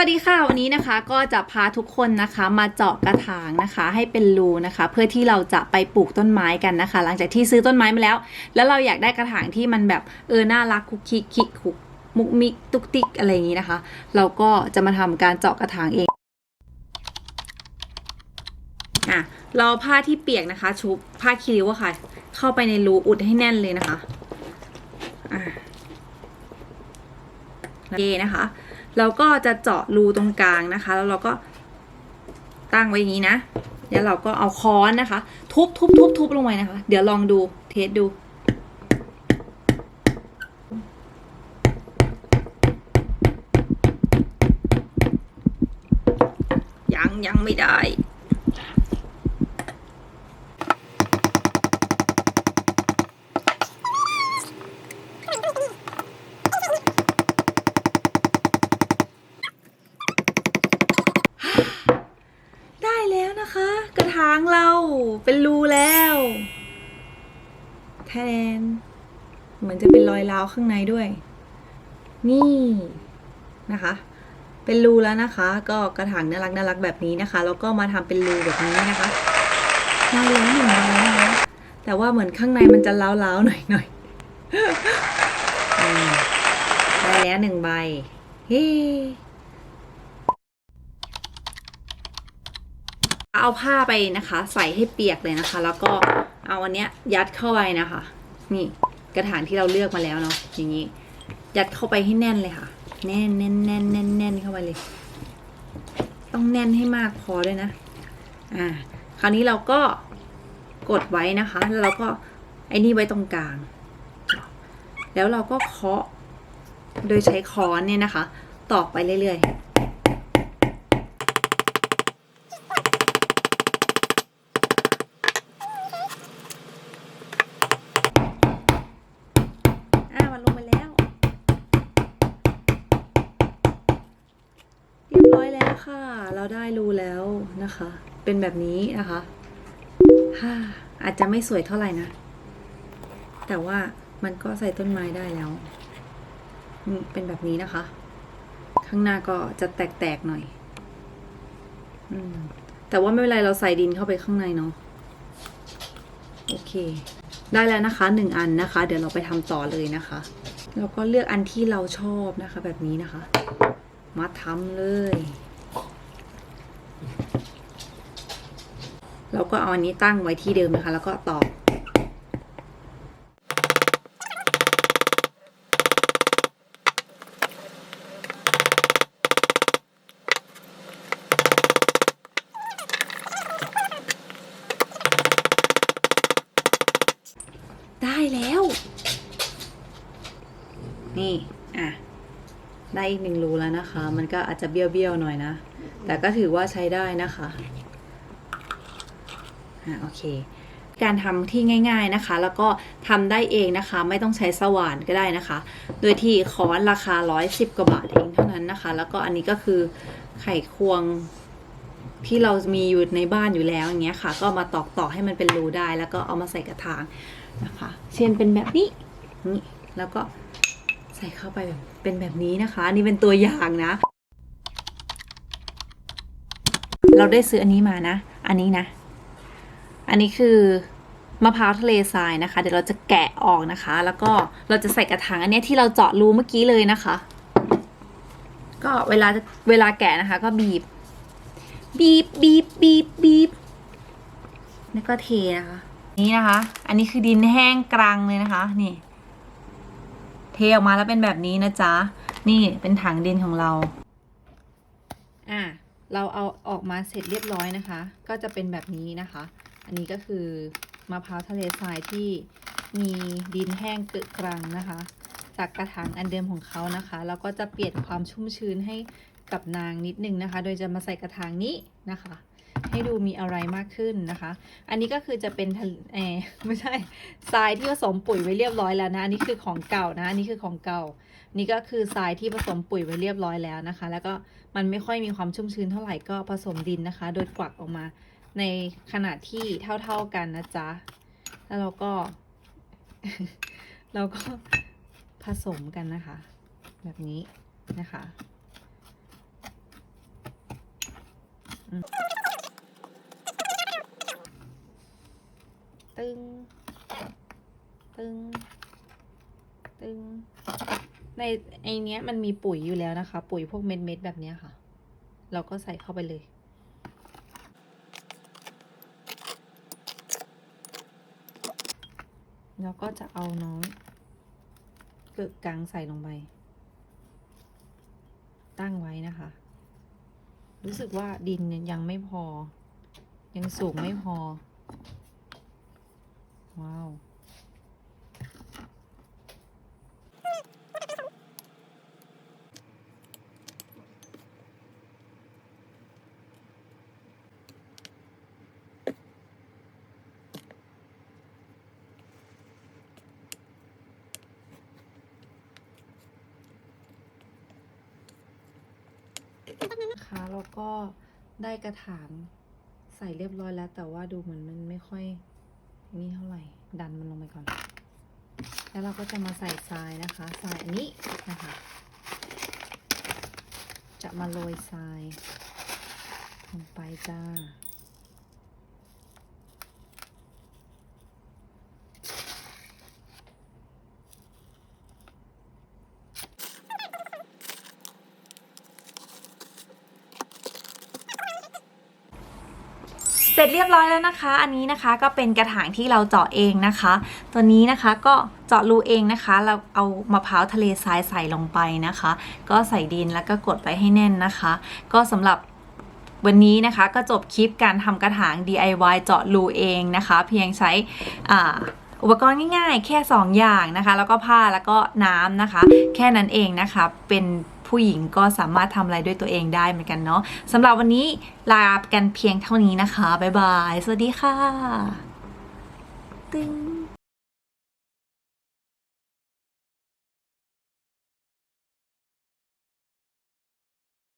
วัสดีค่ะวันนี้นะคะก็จะพาทุกคนนะคะมาเจาะกระถางนะคะ ให้เป็นรูนะคะ เพื่อที่เราจะไปปลูกต้นไม้กันนะคะ หลังจากที่ซื้อต้นไม้มาแล้ว แล้วเราอยากได้กระถางที่มันแบบเออน่ารักคุกคิกคิกคุกมุกมิกตุกติกอะไรอย่างนี้นะคะ เราก็จะมาทำการเจาะกระถางเองอะเราผ้าที่เปียกนะคะ ชุบผ้าคีริ้วอะค่ะ เข้าไปในรูอุดให้แน่นเลยนะคะอะโอเคนะคะ เราก็จะเจาะรูตรงกลางนะคะ แล้วเราก็ตั้งไว้อย่างนี้นะเดี๋ยวเราก็เอาค้อนนะคะ ทุบทุบทุบทุบลงไปนะคะ เดี๋ยวลองดูเทสดูยังยังไม่ได้ได้แล้วนะคะ กระถางเรา เป็นรูแล้วแทนเหมือนจะเป็นรอยร้าวข้างในด้วย นี่นะคะ เป็นรูแล้วนะคะ ก็กระถางน่ารักน่ารักแบบนี้นะคะ แล้วก็มาทำเป็นรูแบบนี้นะคะได้แล้วหนึ่งใบนะคะแต่ว่าเหมือนข้างในมันจะเล้าวๆหน่อยๆอืมได้แล้วหนึ่งใบ เฮ้ เอาผ้าไปนะคะ ใส่ให้เปียกเลยนะคะ แล้วก็เอาอันเนี้ยยัดเข้าไปนะคะ นี่กระถางที่เราเลือกมาแล้วเนาะอย่างนี้ ยัดเข้าไปให้แน่นเลยค่ะ แน่นแน่นแน่นแน่นแน่นเข้าไปเลย ต้องแน่นให้มากพอด้วยนะอ่าคราวนี้เราก็กดไว้นะคะ แล้วเราก็ไอ้นี่ไว้ตรงกลาง แล้วเราก็เคาะโดยใช้ค้อนเนี่ยนะคะ ตอกไปเรื่อยๆ อ่ามันลงไปแล้ว เรียบร้อยแล้วค่ะ เรา ได้รู้แล้วนะคะ เป็นแบบนี้นะคะฮ่าอาจจะไม่สวยเท่าไหร่นะ แต่ว่ามันก็ใส่ต้นไม้ได้แล้ว เป็นแบบนี้นะคะ ข้างหน้าก็จะแตกๆหน่อย อืม แต่ว่าไม่เป็นไรเราใส่ดินเข้าไปข้างในเนาะ โอเค ได้แล้วนะคะหนึ่งอันนะคะ เดี๋ยวเราไปทำต่อเลยนะคะ แล้วก็เลือกอันที่เราชอบนะคะ แบบนี้นะคะ มาทำเลย เราก็เอาอันนี้ตั้งไว้ที่เดิมนะคะ แล้วก็ตอกได้แล้ว นี่ อะ ได้อีกหนึ่งรูแล้วนะคะ มันก็อาจจะเบี้ยวๆหน่อยนะ แต่ก็ถือว่าใช้ได้นะคะ อะโอเค การทำที่ง่าย ๆนะคะ แล้วก็ทำได้เองนะคะ ไม่ต้องใช้สว่านก็ได้นะคะ โดยที่ค้อนราคา 110 กว่าบาทเองเท่านั้นนะคะ แล้วก็อันนี้ก็คือไขควงที่เรามีอยู่ในบ้านอยู่แล้วอย่างเงี้ยค่ะ ก็มาตอกต่อให้มันเป็นรูได้ แล้วก็เอามาใส่กระถางนะคะ เช่นเป็นแบบนี้นี่แล้วก็ใส่เข้าไปแบบเป็นแบบนี้นะคะนี่เป็นตัวอย่างนะ เราได้ซื้ออันนี้มานะ อันนี้นะ อันนี้คือมะพร้าวทะเลทรายนะคะ เดี๋ยวเราจะแกะออกนะคะ แล้วก็เราจะใส่กระถางอันนี้ที่เราเจาะรูเมื่อกี้เลยนะคะ ก็เวลาเวลาแกะนะคะ ก็บีบ บีบบีบบีบบีบแล้วก็เทนะคะ นี่นะคะ อันนี้คือดินแห้งกรังเลยนะคะ นี่ เทออกมาแล้วเป็นแบบนี้นะจ๊ะ นี่เป็นถังดินของเรา อะเราเอาออกมาเสร็จเรียบร้อยนะคะ ก็จะเป็นแบบนี้นะคะ อันนี้ก็คือมะพร้าวทะเลทรายที่มีดินแห้งเกึกรังนะคะ จากกระถางอันเดิมของเขานะคะแล้วก็จะเปลี่ยนความชุ่มชื้นให้กับนางนิดนึงนะคะ โดยจะมาใส่กระถางนี้นะคะ ให้ดูมีอะไรมากขึ้นนะคะ อันนี้ก็คือจะเป็นทะเอไม่ใช่ทรายที่ผสมปุ๋ยไว้เรียบร้อยแล้วนะอันนี้คือของเก่านะอันนี้คือของเก่า นี่ก็คือทรายที่ผสมปุ๋ยไว้เรียบร้อยแล้วนะคะ แล้วก็มันไม่ค่อยมีความชุ่มชื้นเท่าไหร่ก็ผสมดินนะคะ โดยกวักออกมา ในขนาดที่เท่าๆกันนะจ๊ะ แล้วเราก็ เราก็ผสมกันนะคะ แบบนี้นะคะอืมตึง ตึง ตึง ในไอเนี้ยมันมีปุ๋ยอยู่แล้วนะคะ ปุ๋ยพวกเม็ดเม็ดๆแบบเนี้ยค่ะ เราก็ใส่เข้าไปเลย แล้วก็จะเอาน้องเกลือกลางใส่ลงไป ตั้งไว้นะคะ รู้สึกว่าดินยังไม่พอ ยังสูงไม่พอ ว้าว นะคะแล้วก็ได้กระถางใส่เรียบร้อยแล้ว แต่ว่าดูเหมือนมันไม่ค่อยนี่เท่าไหร่ดันมันลงไปก่อน แล้วเราก็จะมาใส่ทรายนะคะทรายอันนี้นะคะ จะมาโรยทรายลงไปจ้า สร็จเรียบร้อยแล้วนะคะ อันนี้นะคะก็เป็นกระถางที่เราเจาะเองนะคะ ตัวนี้นะคะก็เจาะรูเองนะคะ เราเอามะพร้าวทะเลทรายใส่ลงไปนะคะ ก็ใส่ดินแล้วก็กดไว้ให้แน่นนะคะ ก็สำหรับวันนี้นะคะก็จบคลิปการทำกระถาง DIY เจาะรูเองนะคะ เพียงใช้อุปกรณ์ง่ายๆ แค่ 2 อย่างนะคะ แล้วก็ผ้าแล้วก็น้ำนะคะ แค่นั้นเองนะคะเป็น ผู้หญิงก็สามารถทำอะไรด้วยตัวเองได้เหมือนกันเนาะสำหรับวันนี้ลากันเพียงเท่านี้นะคะ บ๊ายบาย สวัสดีค่ะ ตึง